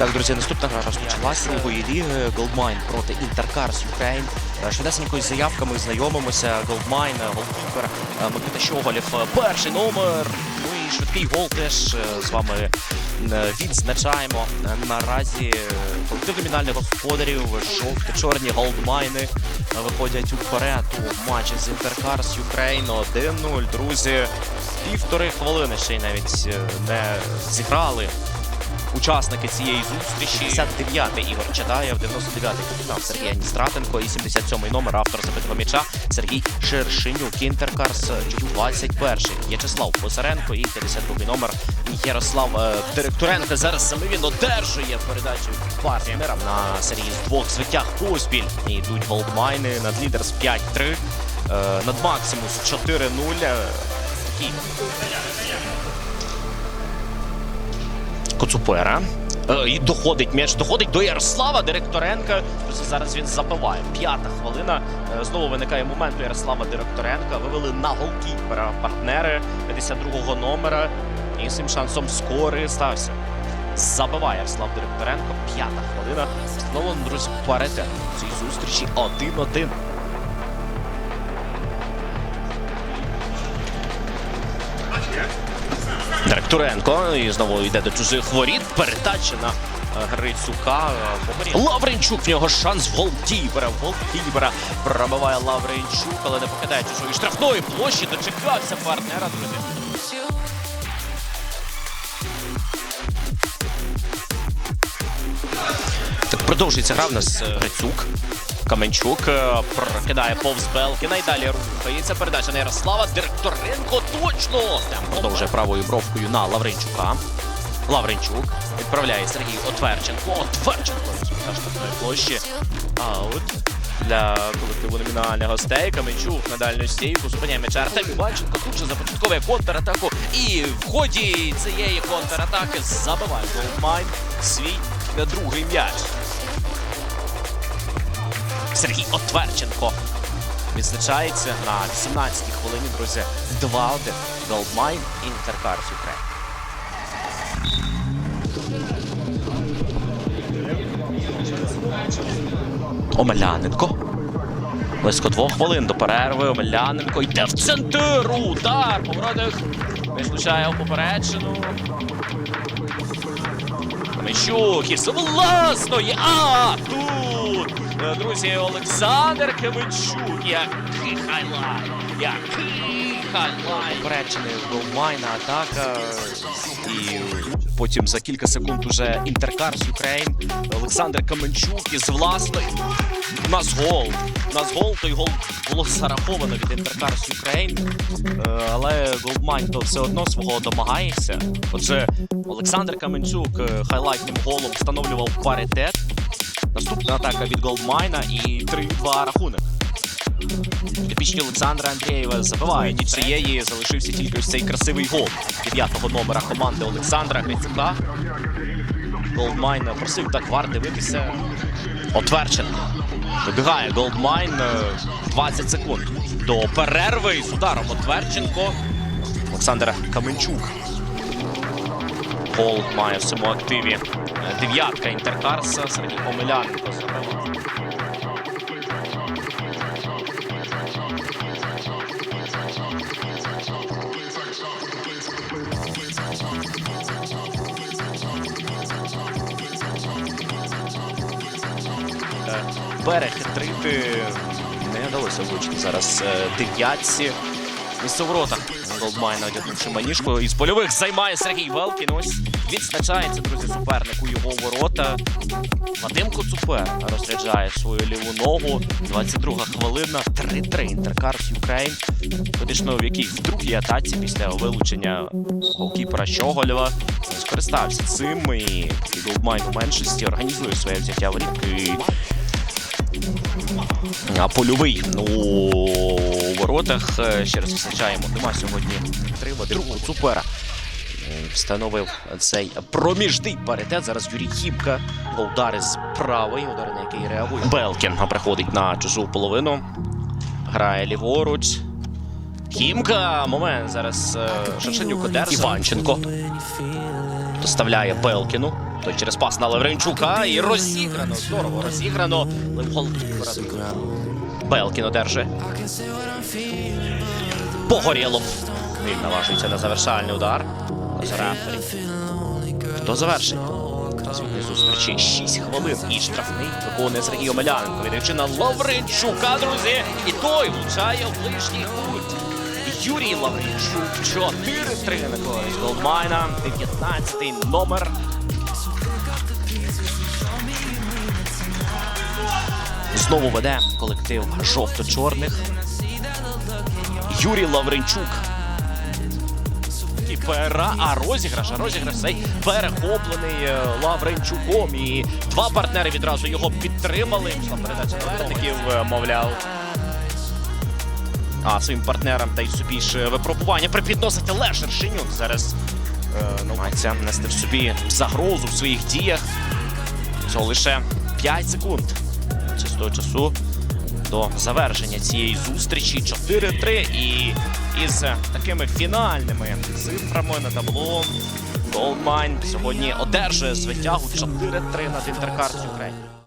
Так, друзі, наступна гра розпочалася другої ліги. Goldmine проти Ukraine. Е, Швидесенько із заявками знайомимося. Е, голкіпер е, Микита Щоголєв. е, Перший номер. Ну і швидкий гол теж е, з вами відзначаємо. Наразі колектив номінальних господарів, жовто-чорні голдмайни виходять уперед у матчі з Intercars Ukraine 1-0. Друзі, півтори хвилини ще й навіть не зіграли учасники цієї зустрічі. 59-й Ігор Чадаєв, 99-й капітан Сергій Аністратенко і 77-й номер автор забитого м'яча Сергій Шершенюк. Інтеркарс 21-й В'ячеслав Посаренко і 52-й номер Ярослав е, Директоренко. Зараз саме він одержує передачу партнерам на серії з двох звиттях поспіль. І йдуть голдмайни над лідерс 5-3. е, Над Максимус 4-0. Е, Такий Коцупера. Е, І доходить м'яч, доходить до Ярослава Директоренка. Зараз він забиває. П'ята хвилина. Е, Знову виникає момент у Ярослава Директоренка. Вивели на голкіпера партнери 52-го номера. І цим шансом скористався. Забиває Ярослав Директоренко. П'ята хвилина. Встановлено, друзі, паритет цій зустрічі 1-1. Директоренко і знову йде до чужих воріт. Передача на е, Грицюка. е, Лавренчук в нього шанс голкіпера. Голкіпера пробиває Лавренчук, але не покидає чужої штрафної площі. Дочекався партнера. Друзі. Продовжується гра в нас е, Грицюк. Каменчук е, прокидає повз Белкіна і далі рухається. Передача на Ярослава. Директоренко точно Там продовжує правою бровкою на Лавренчука. Лавренчук відправляє Сергій Отверченко. Отверченко розпитав штрафної площі. Аут для колективу номінальних гостей. Каменчук на дальню стійку зупиняє м'яча Артем Іванченко. Тут же започатковує контратаку. І в ході цієї контратаки забиває голмайн свій другий м'яч. Сергій Отверченко відзначається на 18-й хвилині, друзі. 2-1. Голдмайн Інтеркарс Україн. Омеляненко. Близько двох хвилин до перерви. Омеляненко йде в центр. Удар. Поворотик. Виключає у поперечину. Каменчук із власної. А тут, друзі, Олександр Каменчук. Який хайлайт. Який хайлайт. Поперечений голмайна атака. І потім за кілька секунд уже Інтеркарс Україн. Олександр Каменчук із власної. У нас гол. У нас гол, той гол було зараховано від Інтеркарс Україн. Е, Але Голдмайн то все одно свого домагається. Отже, Олександр Каменчук е, хайлайтним голом встановлював паритет. Наступна атака від Голдмайна і 3-2 рахунок. Підопічні Олександра Андрієва забивають. Від цієї залишився тільки ось цей красивий гол дев'ятого номера команди Олександра Грицюка. Голдмайн просив Дагвар дивитися. Отверченко. Вибігає Голдмайн. е, 20 секунд до перерви з ударом Отверченко. Олександр Каменчук. Гол має в цьому активі. Е, Дев'ятка Інтеркарса. Сергій Омеляненко. забиває. Е, перехитрити не вдалося влучити зараз е, дев'ятці. Місце в воротах Голдмайна одягнувши маніжку. Із польових займає Сергій Велкін. Ось відзначається, друзі, супернику його ворота. Вадим Коцупер розряджає свою ліву ногу. 22 хвилина, 3-3 Інтеркарс Юкрейн. Фактично, в якій в другій атаці після вилучення голкіпера Щоголєва скористався цим і Голдмайн у меншості організує своє взяття в рік. А польовий ну, у воротах е, ще раз визначаємо. Нема сьогодні три Вадим Коцупера. Е, Встановив цей проміжний паритет. Зараз Юрій Хімка. Удари з правої, удари на який реагує. Белкін приходить на чужу половину. Грає ліворуч. Хімка. Момент зараз е, Шевченюк одержав. Іванченко. Доставляє Белкіну. Той через пас на Лавренчука і розіграно. Здорово розіграно. Левгол Белкін одержує. Погорєлов. Він наважується на завершальний удар. Лазаревторі. Хто завершить? Зустрічі 6 хвилин і штрафний виконує Сергій Омеляненко. Віддаючи на Лавренчука, друзі. І той влучає в ближній кут. Юрій Лавренчук 4-3 на користь Голдмайна. 19-й номер. Знову веде колектив жовто-чорних. Юрій Лавренчук. І пера, а розіграш, а розіграш цей перехоплений е, Лавренчуком. І два партнери відразу його підтримали. Пішла передача наверників, мовляв. А своїм партнерам та й собі ж випробування припідносить Лешер Шинюк. Зараз е, нести в собі загрозу в своїх діях. Цього лише 5 секунд чистого часу до завершення цієї зустрічі 4-3 і із такими фінальними цифрами на табло Goldmine сьогодні одержує звитягу 4-3 над Інтеркарс Україн.